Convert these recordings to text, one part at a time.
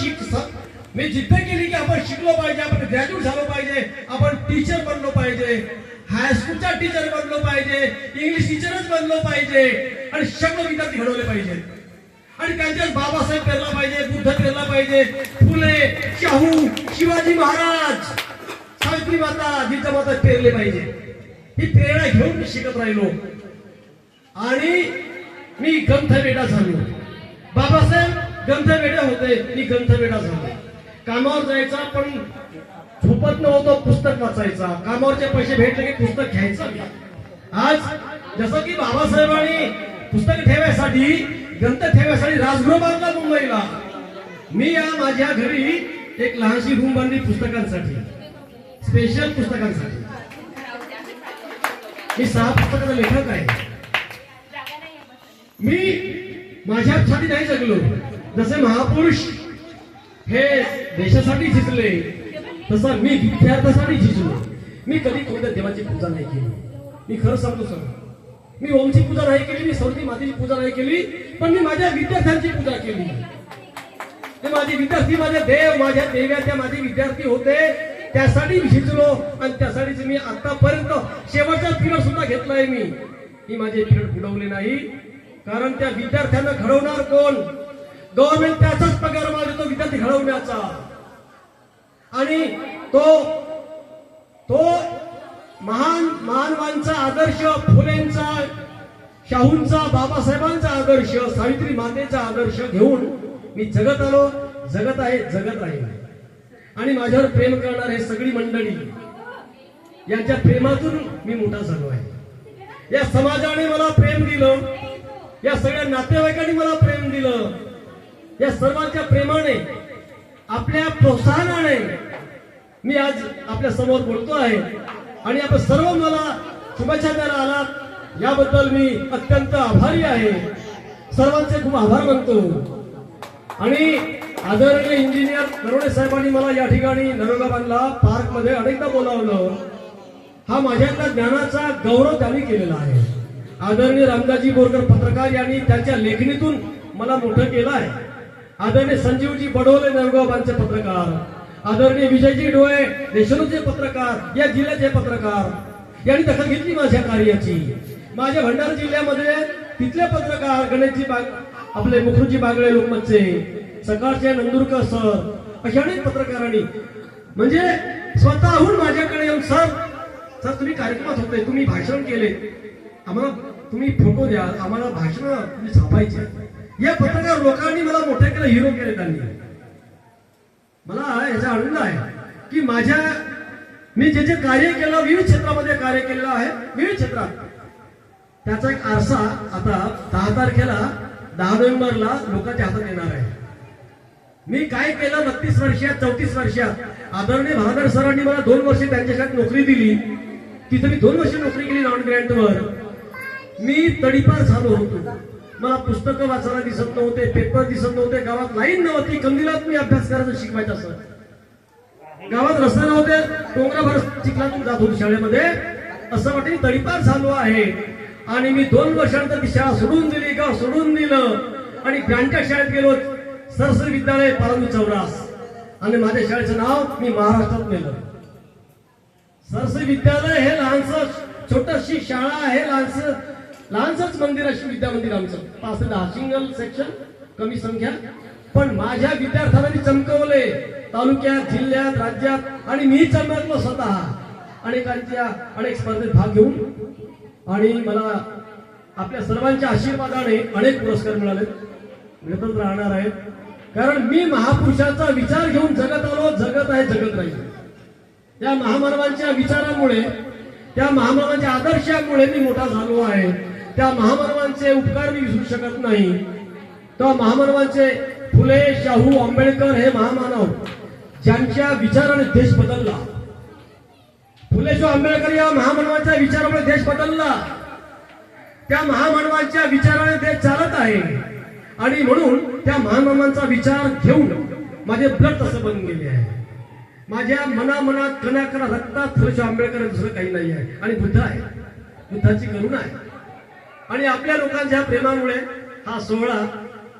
शिक मी जिद्द केली की आपण शिकलो पाहिजे आपण ग्रॅज्युएट झालो पाहिजे आपण टीचर बनलो पाहिजे. हायस्कूलचा टीचर बनलो पाहिजे इंग्लिश टीचरच बनलो पाहिजे आणि शंभर विद्यार्थी घडवले पाहिजे. आणि त्यांच्यात बाबासाहेब पेरला पाहिजे बुद्ध पेरला पाहिजे फुले शाहू शिवाजी महाराज सावित्री माता जिजामाता पेरले पाहिजे. ही प्रेरणा घेऊन मी शिकत राहिलो. आणि मी ग्रंथवेडा झालो. बाबासाहेब ग्रंथवेडा होते मी ग्रंथवेडा झालो कामावर जायचा पण झोपत नव्हतो पुस्तक वाचायचा. कामावरचे पैसे भेटले की पुस्तक घ्यायचं आज जसं की बाबासाहेबांनी पुस्तक ठेवायसाठी ग्रंथ ठेवायसाठी राजगृह बांधला मुंबईला. मी या माझ्या घरी एक लहानशी रूम बांधली पुस्तकांसाठी. स्पेशल पुस्तकांसाठी. मी सहा पुस्तकाचा लेखक आहे. मी माझ्यासाठी नाही जगलो. जसे महापुरुष हे देशासाठी झिजले तसा मी विद्यार्थ्यासाठी झिजलो मी कधी कोणत्या देवाची पूजा नाही केली. मी खरं सांगतो सर मी ओमची पूजा नाही केली मी सरस्वती मातेची पूजा नाही केली पण मी माझ्या विद्यार्थ्यांची पूजा केली. ते माझे विद्यार्थी माझे देव माझ्या देव्या त्या माझे विद्यार्थी होते त्यासाठी मी शिजलो आणि त्यासाठीच मी आतापर्यंत शेवटचा पिरियड सुद्धा घेतलाय मी. मी माझे पिरियड बुडवले नाही कारण त्या विद्यार्थ्यांना घडवणार कोण? गव्हर्नमेंट त्याचाच पगार मागतो विद्यार्थी घडवण्याचा. आणि तो तो महान मानवांचा आदर्श फुलेंचा शाहूंचा बाबासाहेबांचा आदर्श सावित्री मातेचा आदर्श घेऊन मी जगत आलो. जगत आहे जगत आहे आणि माझ्यावर प्रेम करणार हे सगळी मंडळी यांच्या प्रेमातून मी मोठा झालो आहे. या समाजाने मला प्रेम दिलं. या सगळ्या नातेवाईकांनी मला प्रेम दिलं. या सर्वांच्या प्रेमाने आपल्या प्रोत्साहनाने मी आज आपल्यासमोर बोलतो आहे. आणि आपण सर्व मला शुभेच्छा द्यायला आलात. याबद्दल मी अत्यंत आभारी आहे. सर्वांचे खूप आभार मानतो. आणि आदरणीय इंजिनियर नरोडे साहेबांनी मला या ठिकाणी नरोगाबादला पार्कमध्ये अनेकदा बोलावलं. हा माझ्यातल्या ज्ञानाचा गौरव त्यांनी केलेला आहे. आदरणीय रामदाजी बोरकर पत्रकार यांनी त्यांच्या लेखणीतून मला मोठं केलं आहे. आदरणीय संजीवजी बडोले नरगावबांचे पत्रकार आदरणीय विजयजी डोळे देशमुखचे पत्रकार या जिल्ह्याचे पत्रकार यांनी दखल घेतली माझ्या कार्याची. माझ्या भंडारा जिल्ह्यामध्ये तिथले पत्रकार गणेशजी बाग आपले मुखर्जी बागळे लोकमतचे सकाळचे नंदुरकर सर अशा अनेक पत्रकारांनी म्हणजे स्वतःहून माझ्याकडे येऊन सर सर तुम्ही कार्यक्रमात होते तुम्ही भाषण केले आम्हाला तुम्ही फोटो द्या आम्हाला भाषण तुम्ही छापायचे या पत्रकार लोकांनी मला मोठे केलं हिरो केले त्यांनी. मला याचा आनंद आहे की माझ्या मी जे जे कार्य केलं विविध क्षेत्रामध्ये कार्य केलेलं आहे विविध क्षेत्रात. त्याचा एक आरसा आता दहा तारखेला दहा नोव्हेंबरला लोकांच्या हातात येणार आहे. मी काय केलं बत्तीस वर्षात चौतीस वर्षात? आदरणीय भागड सरांनी मला दोन वर्ष त्यांच्याकडे नोकरी दिली. तिथे मी दोन वर्ष नोकरी केली नॉन ग्रँटवर मी तडीपार झालो होतो. मला पुस्तकं वाचायला दिसत नव्हते पेपर दिसत नव्हते. गावात लाईन नव्हती. कंदिलात मी अभ्यास करायचं शिकवायचं असं गावात रस्ते नव्हते डोंगराभर चिखलातून जात होतो शाळेमध्ये. असं वाटेल तडीपार चालू आहे. आणि मी दोन वर्षानंतर ती शाळा सोडून दिली गाव सोडून दिलं. आणि ग्रांच्या शाळेत गेलो. सरस्वती विद्यालय पारंबी चौरास. आणि माझ्या शाळेचं नाव मी महाराष्ट्रात नेलं. सरस्वती विद्यालय हे लहानस छोटशी शाळा आहे. लहानस लहानसंच मंदिर अशी विद्या मंदिर आमचं. पाच दहा सिंगल सेक्शन कमी संख्या. पण माझ्या विद्यार्थ्यांनी चमकवले. तालुक्यात जिल्ह्यात राज्यात. आणि मी चमकलो स्वतः. अनेकांच्या अनेक स्पर्धेत भाग घेऊन. आणि मला आपल्या सर्वांच्या आशीर्वादाने अनेक पुरस्कार मिळाले मिळतच राहणार आहेत. कारण मी महापुरुषाचा विचार घेऊन जगत आलो जगत आहे जगत राहील. त्या महामानवांच्या विचारामुळे त्या महामानवांच्या आदर्शामुळे मी मोठा झालो आहे. त्या महामानवांचे उपकार मी विसरू शकत नाही. त्या महामानवांचे फुले शाहू आंबेडकर हे महामानव ज्यांच्या विचाराने देश बदलला. फुले शाहू आंबेडकर या महामानवांच्या विचारामुळे देश बदलला. त्या महामानवांच्या विचाराने देश चालत आहे. आणि म्हणून त्या महामानवांचा विचार घेऊन माझे ब्लड तसं बनून गेले आहे. माझ्या मनामनात कणा कणा रक्तात फुले शाहू आंबेडकर दुसरं काही नाही आहे. आणि बुद्ध आहे. बुद्धाची करुणा आहे. आणि आपल्या लोकांच्या प्रेमामुळे हा सोहळा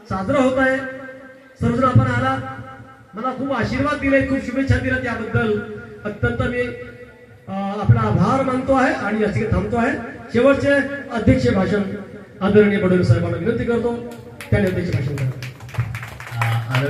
साजरा होत आहे. सर्वजण आपण आला. मला खूप आशीर्वाद दिले खूप शुभेच्छा दिल्या त्याबद्दल. अत्यंत मी आपला आभार मानतो आहे आणि याची थांबतो आहे. शेवटचे अध्यक्ष भाषण आदरणीय बडोले साहेबांना विनंती करतो. त्याने अध्यक्ष भाषण करा.